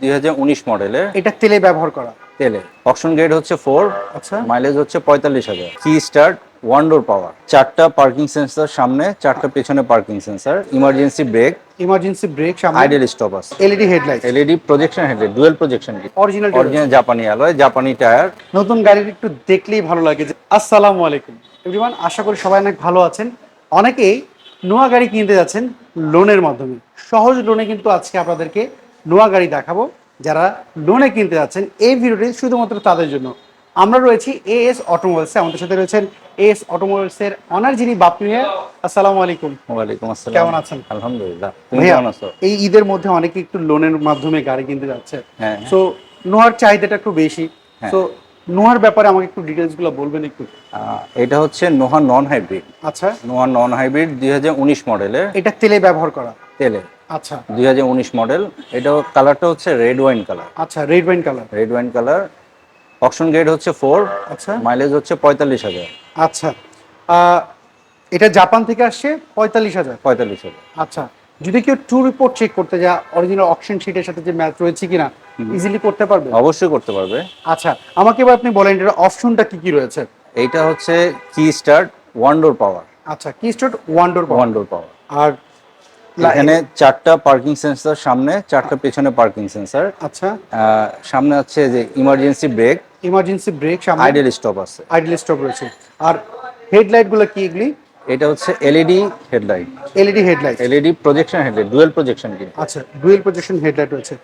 দুই হাজার উনিশ এটা তেলে ব্যবহার করা। তেলে। অপশন গ্রেড হচ্ছে ফোর আচ্ছা। মাইলেজ হচ্ছে পঁয়তাল্লিশ হাজার। কি স্টার্ট ওয়ান ডোর পাওয়ার চারটা পার্কিং সেন্সর সামনে চারটা পেছনে parking sensor emergency brake emergency brake সামনে। আইডেল স্টপ আছে। LED headlight LED projection headlight dual projection original original জাপানি অ্যালয় জাপানি টায়ার নতুন গাড়ির একটু দেখলেই ভালো লাগে যে আসসালামু আলাইকুম। এভরিওয়ান আশা করি সবাই অনেক ভালো আছেন। অনেকেই নোয়া গাড়ি কিনতে যাচ্ছেন লোনের মাধ্যমে। সহজ লোনে কিন্তু আজকে আপনাদেরকে নোয়া গাড়ি দেখাবো যারা লোনে কিনতে যাচ্ছেন এই ভিডিওটি শুধুমাত্র তাদের জন্য। আমরা রয়েছি এএস অটোমোবাইলসে আমাদের সাথে রয়েছেন এএস অটোমোবাইলসের অনার যিনি বাপি ভাইয়া আসসালামু আলাইকুম। ওয়ালাইকুম আসসালাম। কেমন আছেন? আলহামদুলিল্লাহ তুমি কেমন আছো? এই ঈদের মধ্যে অনেকে একটু লোনের মাধ্যমে গাড়ি কিনতে যাচ্ছে। হ্যাঁ সো নোয়ার চাহিদাটা একটু বেশি। হ্যাঁ। সো নোয়ার ব্যাপারে আমাকে একটু ডিটেলসগুলো বলবেন একটু? এটা হচ্ছে নোহা নন হাইব্রিড। আচ্ছা। নোহা নন হাইব্রিড দুই হাজার উনিশ মডেলের। এটা তেলে ব্যবহার করা। তেলে। আচ্ছা। দুই হাজার উনিশ মডেল এটা কালারটা হচ্ছে রেড ওয়াইন কালার আচ্ছা red wine colour red wine colour option grade হচ্ছে ফোর আচ্ছা। মাইলেজ হচ্ছে পঁয়তাল্লিশ হাজার। আচ্ছা। এটা জাপান থেকে আসছে পঁয়তাল্লিশ হাজার। পঁয়তাল্লিশ হাজার। আচ্ছা যদি কেউ ট্যুর রিপোর্ট চেক করতে যায় অরিজিনাল অপশন শিটের সাথে যে ম্যাচ রয়েছে কিনা ইজিলি করতে পারবে? অবশ্যই করতে পারবে। আচ্ছা আমাকে এবার আপনি বলেন এটা অপশনটা কি কি রয়েছে? এইটা হচ্ছে কি স্টার্ট ওয়ান ডোর পাওয়ার আচ্ছা কি store one door one door power আর এখানে চারটা পার্কিং সেন্সর সামনে চারটা পেছনে পার্কিং সেন্সর। আচ্ছা। সামনে আছে যে ইমার্জেন্সি ব্রেক ইমার্জেন্সি ব্রেক সামনে। আইডেল স্টপ আছে। আইডল স্টপ রয়েছে। আর হেডলাইটগুলো কি এগুলি? এটা হচ্ছে LED headlight LED headlight LED projection headlight dual projection কি আচ্ছা ডুয়েল পজিশন হেডলাইট রয়েছে।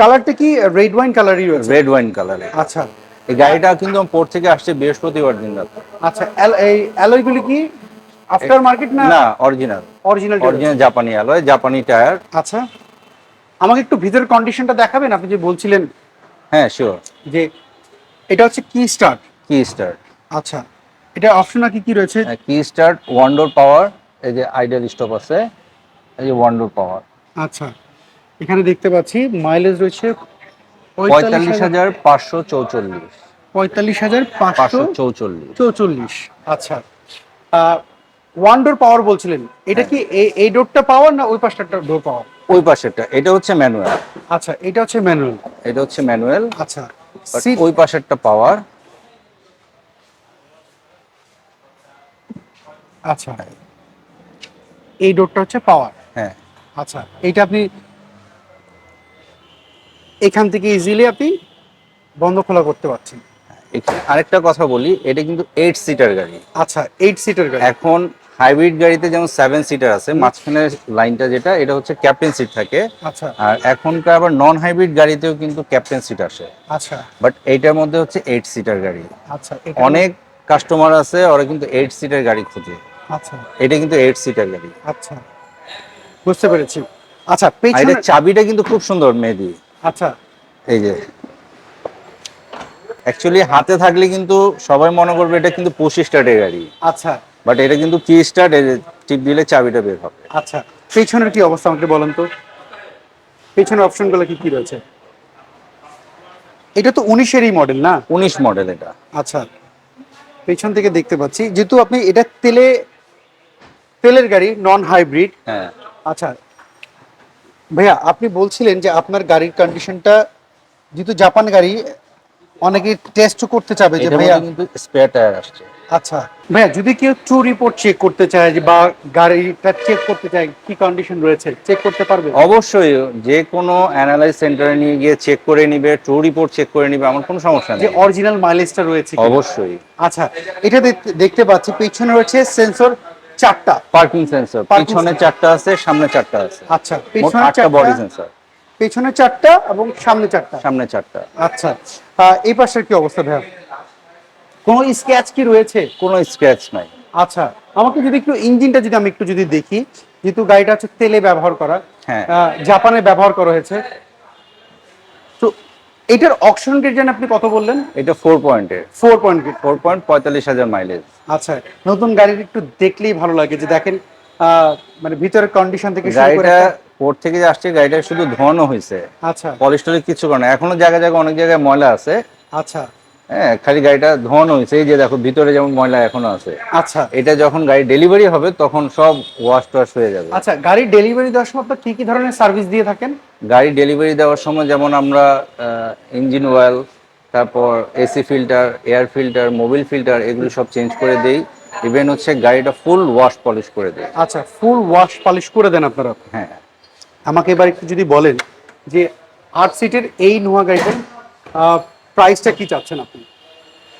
কালারটা কি রেড ওয়াইন কালারই রয়েছে? রেড ওয়াইন কালারে আচ্ছা। এই গাড়িটা কিন্তু পোর্ট থেকে আসছে বৃহস্পতিবার দিন রাত। আচ্ছা এই অ্যালয়গুলি কি আফটার মার্কেট না না অরিজিনাল অরিজিনাল অরিজিনাল জাপানি অ্যালয় জাপানি টায়ার আচ্ছা। আমাকে একটু ভিতরের কন্ডিশনটা দেখাবেন? আপনি যে বলছিলেন হ্যাঁ শিওর যে এটা হচ্ছে কি স্টার্ট কি স্টার্ট আচ্ছা এটা অপশন কি কি রয়েছে? কি স্টার্ট ওয়ান ডোর পাওয়ার এই যে আইডেল স্টপ আছে এই যে ওয়ান ডোর পাওয়ার আচ্ছা এখানে দেখতে পাচ্ছি মাইলেজ রয়েছে পঁয়তাল্লিশ হাজার পাঁচশো চৌচল্লিশ। পঁয়তাল্লিশ হাজার পাঁচশো পাঁচশো চৌচল্লিশ। চৌচল্লিশ আচ্ছা। ওয়ান ডোর পাওয়ার বলছিলেন। এটা কি এই- ডোরটা পাওয়ার না ওই পাশটা ডোর পাওয়ার? ওই পাশেরটা। এটা হচ্ছে ম্যানুয়াল। আচ্ছা এটা হচ্ছে ম্যানুয়াল। এটা হচ্ছে ম্যানুয়াল। আচ্ছা ওই পাশেরটা পাওয়ার। আচ্ছা এই ডোরটা হচ্ছে পাওয়ার। হ্যাঁ। আচ্ছা এইটা আপনি এখান থেকে ইজিলি আপনি বন্ধ খোলা করতে পারছেন। এখানে আরেকটা কথা বলি এটা কিন্তু এইট সিটার গাড়ি। আচ্ছা এইট সিটার গাড়ি। এখন হাইব্রিড গাড়িতে যেমন সেভেন সিটার আছে মাঝখানের লাইনটা যেটা এটা হচ্ছে ক্যাপ্টেন সিট থাকে। আচ্ছা। আর এখনকার আবার নন হাইব্রিড গাড়িতেও কিন্তু ক্যাপ্টেন সিট আসে। আচ্ছা। বাট এইটার মধ্যে হচ্ছে এইট সিটার গাড়ি। আচ্ছা অনেক কাস্টমার আছে ওরা কিন্তু এইট সিটার গাড়ি খুঁজে। আচ্ছা। এটা কিন্তু এইট সিটার গাড়ি। আচ্ছা। বুঝতে পেরেছি। আচ্ছা আর পেছনে এটার চাবিটা কিন্তু খুব সুন্দর মেহেদি। আচ্ছা। এই যে। অ্যাকচুয়ালি হাতে থাকলে কিন্তু সবাই মনে করবে এটা কিন্তু পুশ স্টার্টের গাড়ি। আচ্ছা। বাট এটা কিন্তু কি স্টার্ট টিপ দিলে চাবিটা বের হবে। আচ্ছা পেছনের কি অবস্থা আমাকে বলেন তো। পেছনের অপশনগুলো কি কি রয়েছে? এটা তো উনিশেরই মডেল না? উনিশ মডেল এটা। আচ্ছা পেছন থেকে দেখতে পাচ্ছি। যেহেতু আপনি এটা তেলে তেলের গাড়ি নন হাইব্রিড হ্যাঁ। আচ্ছা ভাইয়া আপনি বলছিলেন যে আপনার গাড়ির কন্ডিশনটা যেহেতু জাপান গাড়ি অনেকে টেস্ট করতে চাবে যে ভাইয়া কিন্তু স্পেয়ার টায়ার আসছে। আচ্ছা। ভাইয়া যদি কেউ ট্রু রিপোর্ট চেক করতে চায় বা গাড়িটা চেক করতে চায় কি কন্ডিশন রয়েছে? চেক করতে পারবে? অবশ্যই যে কোনো অ্যানালাইজ সেন্টারে নিয়ে গিয়ে চেক করে নিবে ট্রু রিপোর্ট চেক করে নিবে আমার কোনো সমস্যা যে নেই। অরিজিনাল মাইলেজটা রয়েছে অবশ্যই। আচ্ছা এটা দেখতে- পাচ্ছি পেছনে রয়েছে সেন্সর চারটা। পার্কিং সেন্সর পিছনে চারটা আছে সামনে চারটা আছে। আচ্ছা পেছনে বডি সেন্সর পেছনে চারটা এবং সামনে চারটা। সামনে চারটা। আচ্ছা এই পাশের কি অবস্থা ভাইয়া? কোনো স্ক্যাচ কি রয়েছে? কোনো স্ক্র্যাচ নাই। আচ্ছা আমাকে যদি একটু ইঞ্জিনটা যদি আমি একটু যদি দেখি যেহেতু গাড়িটা হচ্ছে তেলে ব্যবহার করা হ্যাঁ। জাপানে ব্যবহার করা হয়েছে। তো এটার অকশন রেট আপনি কত বললেন? এটা ফোর পয়েন্টের ফোর পয়েন্ট ফোর পয়েন্ট পঁয়তাল্লিশ হাজার মাইলেজ আচ্ছা নতুন গাড়ির একটু দেখলেই ভালো লাগে যে দেখেন আহ, মানে ভিতরের কন্ডিশন থেকে গাড়িটা পোর্ট থেকে যে আসছে গাড়িটা শুধু ধোয়ানো হয়েছে। আচ্ছা। পলিশ কিছু করে না। এখনও জায়গায় জায়গায় অনেক জায়গায় ময়লা আছে। আচ্ছা। হ্যাঁ খালি গাড়িটা ধোয়ানো হয়েছে। এই যে দেখো ভিতরে যেমন ময়লা এখনও আছে। আচ্ছা। এটা যখন গাড়ি ডেলিভারি হবে তখন সব ওয়াশ টোয়াশ হয়ে যাবে। আচ্ছা গাড়ির ডেলিভারি দেওয়ার সময় আপনার কি কি ধরনের সার্ভিস দিয়ে থাকেন? গাড়ি ডেলিভারি দেওয়ার সময় যেমন আমরা ইঞ্জিন অয়েল তারপর AC filter air filter Mobil filter এগুলো সব চেঞ্জ করে দেই। ইভেন হচ্ছে গাড়িটা ফুল ওয়াশ পলিশ করে দেই। আচ্ছা ফুল ওয়াশ পলিশ করে দেন আপনারা? হ্যাঁ। আমাকে এবার একটু যদি বলেন যে আট সিটের এই নোয়া গাড়িটার প্রাইসটা কি চাচ্ছেন আপনি?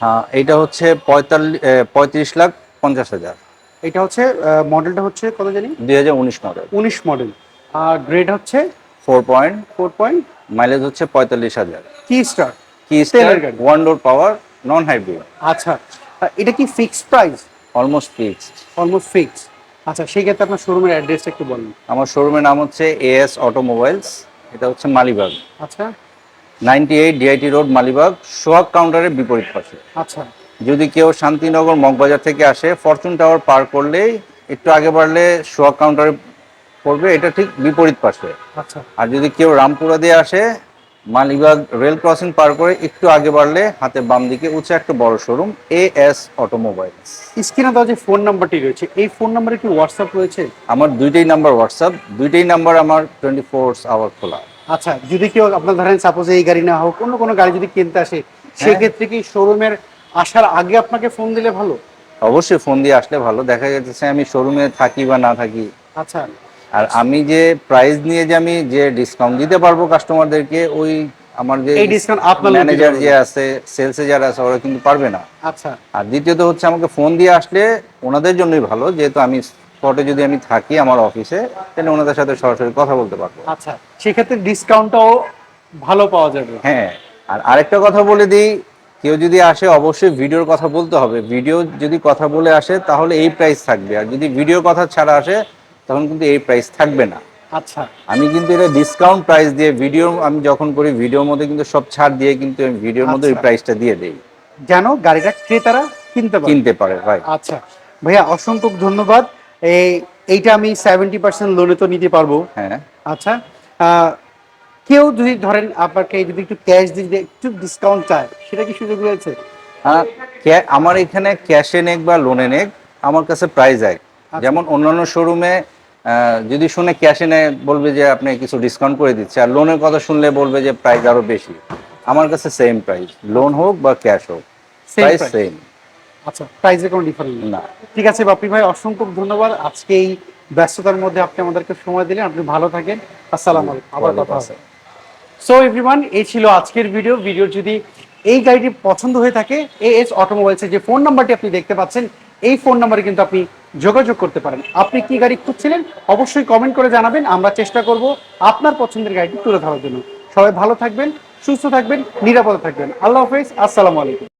হ্যাঁ এইটা হচ্ছে পঁয়তাল্লিশ পঁয়ত্রিশ লাখ পঞ্চাশ হাজার। এটা হচ্ছে মডেলটা হচ্ছে কত জানি? দুই হাজার উনিশ মডেল। উনিশ মডেল। আর গ্রেড হচ্ছে? Four point. Four point. Mileage হচ্ছে পঁয়তাল্লিশ হাজার। কি স্টার? কি star? One door power non hybrid আচ্ছা। এটা কি fixed price almost fixed almost fix আচ্ছা সেই ক্ষেত্রে আপনার শোরুমের অ্যাড্রেসটা একটু বলুন। আমার শোরুমের নাম হচ্ছে এএস অটোমোবাইলস এটা হচ্ছে মালিবাগ। আচ্ছা। Ninety eight DIT road Malibagh Sohag কাউন্টারের বিপরীত পাশে। আচ্ছা। যদি কেউ শান্তিনগর মগবাজার থেকে আসে ফরচুন টাওয়ার পার করলেই একটু আগে বাড়লে সোহাগ কাউন্টারে পড়বে এটা ঠিক বিপরীত পাশে। আচ্ছা। আর যদি কেউ রামপুরা দিয়ে আসে মালিবাগ রেল ক্রসিং পার করে একটু আগে বাড়লে হাতে বাম দিকে উঁচু একটা বড় শোরুম এ এস অটোমোবাইলস স্ক্রিনে দেওয়া যে ফোন নাম্বারটি রয়েছে এই ফোন নাম্বারে কি হোয়াটসঅ্যাপ রয়েছে? আমার দুইটাই নাম্বার হোয়াটসঅ্যাপ দুইটাই নাম্বার আমার টোয়েন্টি ফোর আওয়ার খোলা। আচ্ছা যদি কেউ আপনার ধরেন সাপোজ এই গাড়ি না হোক অন্য কোনো গাড়ি যদি কিনতে আসে সেক্ষেত্রে কি শোরুমের আসার আগে আপনাকে ফোন দিলে ভালো? অবশ্যই ফোন দিয়ে আসলে ভালো। দেখা যাচ্ছে আমি শোরুমে থাকি বা না থাকি। আচ্ছা। আর আমি যে প্রাইস নিয়ে যে আমি যে ডিসকাউন্ট দিতে পারব কাস্টমারদেরকে ওই আমার যে এই ডিসকাউন্ট আপনার ম্যানেজার যে আছে সেলসে যারা আছে ওরা কিন্তু পারবে না। আচ্ছা। আর দ্বিতীয়ত হচ্ছে আমাকে ফোন দিয়ে আসলে ওনাদের জন্যই ভালো যেহেতু আমি স্পটে যদি আমি থাকি আমার অফিসে তাহলে ওনাদের সাথে সরাসরি কথা বলতে পারব। আচ্ছা সেক্ষেত্রে ডিসকাউন্টটাও ভালো পাওয়া যাবে। হ্যাঁ আর আরেকটা কথা বলে দিই কেউ যদি আসে অবশ্যই ভিডিওর কথা বলতে হবে। ভিডিও যদি কথা বলে আসে তাহলে এই প্রাইস থাকবে। আর যদি ভিডিও কথা ছাড়া আসে তখন কিন্তু এই প্রাইস থাকবে না। আচ্ছা। আমি কিন্তু এটা ডিসকাউন্ট প্রাইস দিয়ে ভিডিও আমি যখন করি ভিডিওর মধ্যে কিন্তু সব ছাড় দিয়ে কিন্তু আমি ভিডিওর মধ্যে আচ্ছা। প্রাইসটা দিয়ে দেই। যেন গাড়িটা ক্রেতারা কিনতে পারে। কিনতে পারে ভাই আচ্ছা। ভাইয়া অসংখ্য ধন্যবাদ। এই এইটা আমি সেভেন্টি পার্সেন্ট লোনে তো নিতে পারব। হ্যাঁ। আচ্ছা কেউ যদি ধরেন আপনাকে যদি একটু ক্যাশ দিয়ে একটু ডিসকাউন্ট চায় সেটা কি সুযোগ রয়েছে? আমার এখানে ক্যাশে নেক বা লোনে নেক আমার কাছে প্রাইস এক। যেমন অন্যান্য শোরুমে যদি শুনে ক্যাশে নেয় বলবে যে আপনি কিছু ডিসকাউন্ট করে দিচ্ছে আর লোনের কথা শুনলে বলবে যে প্রাইস আরও বেশি। আমার কাছে সেম প্রাইস লোন হোক বা ক্যাশ হোক। প্রাইস সেম আচ্ছা প্রাইসে কোনো ডিফারেন্স না। ঠিক আছে বাপি ভাই অসংখ্য ধন্যবাদ। আজকে এই ব্যস্ততার মধ্যে আপনি আমাদেরকে সময় দিলেন। আপনি ভালো থাকেন। আসসালামু আলাইকুম। আবার কথা হবে। সো এভরিওয়ান এই ছিল আজকের ভিডিও ভিডিও যদি এই গাড়িটি পছন্দ হয়ে থাকে এ এস অটোমোবাইলসের যে ফোন নাম্বারটি আপনি দেখতে পাচ্ছেন এই ফোন নাম্বারে কিন্তু আপনি যোগাযোগ করতে পারেন। আপনি কি গাড়ি খুঁজছিলেন? অবশ্যই কমেন্ট করে জানাবেন। আমরা চেষ্টা করব আপনার পছন্দের গাড়িটি তুলে ধরার জন্য। সবাই ভালো থাকবেন সুস্থ থাকবেন নিরাপদে থাকবেন। আল্লাহ হাফেজ। আসসালামু আলাইকুম।